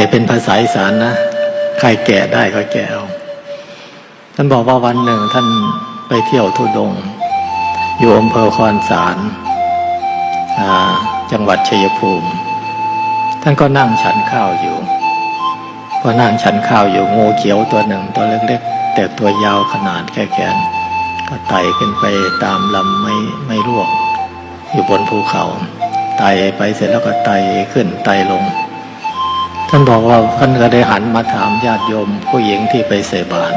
แต่เป็นภาษาอีสานนะ ใครแก่ได้ก็แก่เอา ท่านบอกว่าวันหนึ่งท่านไปเที่ยวทุดง อยู่อำเภอคอนสาร จังหวัดชัยภูมิ ท่านก็นั่งฉันข้าวอยู่ พอนั่งฉันข้าวอยู่งูเขียวตัวหนึ่งตัวเล็กๆ แต่ตัวยาวขนาดแค่แขน ก็ไต่ขึ้นไปตามลำไม่ไม่ร่วงอยู่บนภูเขา ไต่ไปเสร็จแล้วก็ไต่ขึ้นไต่ลง ท่านบอกว่าท่านก็ได้หันมาถามญาติโยม ผู้หญิงที่ไปเสบาน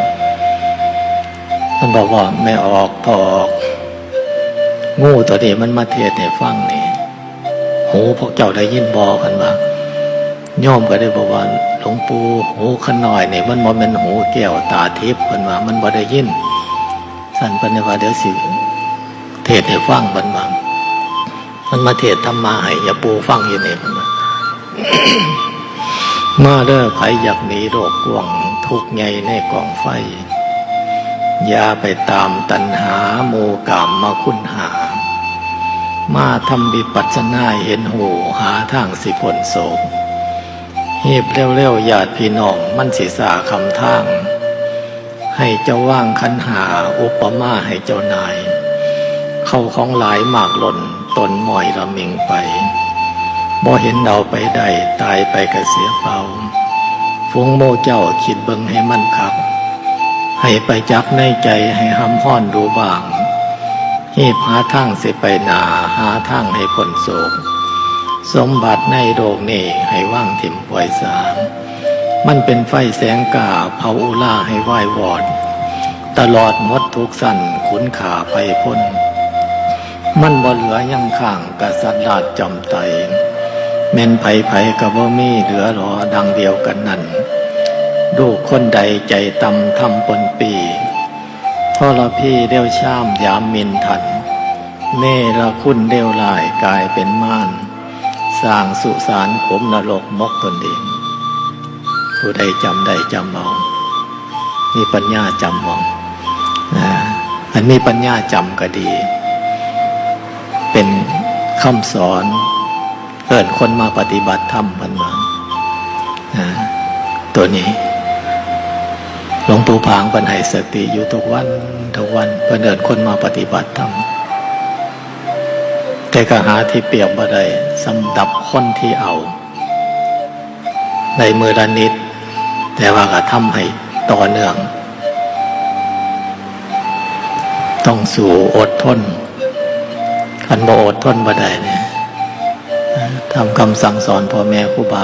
ท่านบอกว่าไม่ออกพอออก งูตัวนี้มันมาเทศให้ฟังนี่หูพวกเจ้าได้ยินบอกันว่าโยมก็ได้บอกว่าหลวงปู่หูขนน่อยนี่มันบ่แมันหูแก้วตาทิพย์กันว่ามันบ่ได้ยิน สั่นปันว่าเดี๋ยวสิเทศให้ฟังบันบางมันมาเทศทำมาให้อย่าปูฟังอยู่นี่มันว่า มาเด้อไผอยากหนีโรคกวงทุกข์ใหญ่ในกองไฟ อย่าไปตามตัณหาโมกามมาคุณหา มาทำบิปัสสนาเห็นหูหาทางสิผลโศกหีบเร็วๆญาติพี่น้องมันสิสาคำทาง ให้เจ้าว่างคันหาอุปมาให้เจ้านาย เข้าของหลายหมากหล่นตนหมอยละมิงไป บ่เห็นเราไปได้ตายไปกระเสียเปล่าฟงโมเจ้าคิดเบิ่งให้มันคัก ให้ไปจักในใจให้ห้ำห้อนดูบ้างหีบหาทางสิไปนาหาทางให้พ้นโศก สมบัติในโลกนี้ให้ว่างถิ่มปล่อยสางมันเป็นไฟแสงกาเผาอุล่าให้ไหว้วอด ตลอดมดทุกสั่นขุนขาไปพ้น มันบ่เหลือยังข้างกษัตริย์ราชจำไต แม่นไผไผกับบ่มีเหลือหรอดังเดียวกันนั่นลูคนใดใจตำทำปนปีทรพี่เดียวชามยามมินทัน เนรคุณเดียวลายกลายเป็นม่าน สร้างสุสานขมนรกมกตนเองผู้ใดจำได้จำเอามีปัญญาจำมองนะอันมีปัญญาจำก็ดี เป็นคำสอน เกิดคนมาปฏิบัติธรรมมันมานะตัวนี้หลวงปู่ผางปัญให้สติอยู่ทุกวันทุกวันเพื่อเดินคนมาปฏิบัติธรรมแต่ก็หาที่เปรียบบ่ได้สำดับคนที่เอา ในมือละนิด แต่ว่าก็ทำให้ต่อเนื่อง ต้องสู่อดทนคันบ่อดทนบ่ได้เนี่ย ทำคำสั่งสอนพ่อแม่ครูบา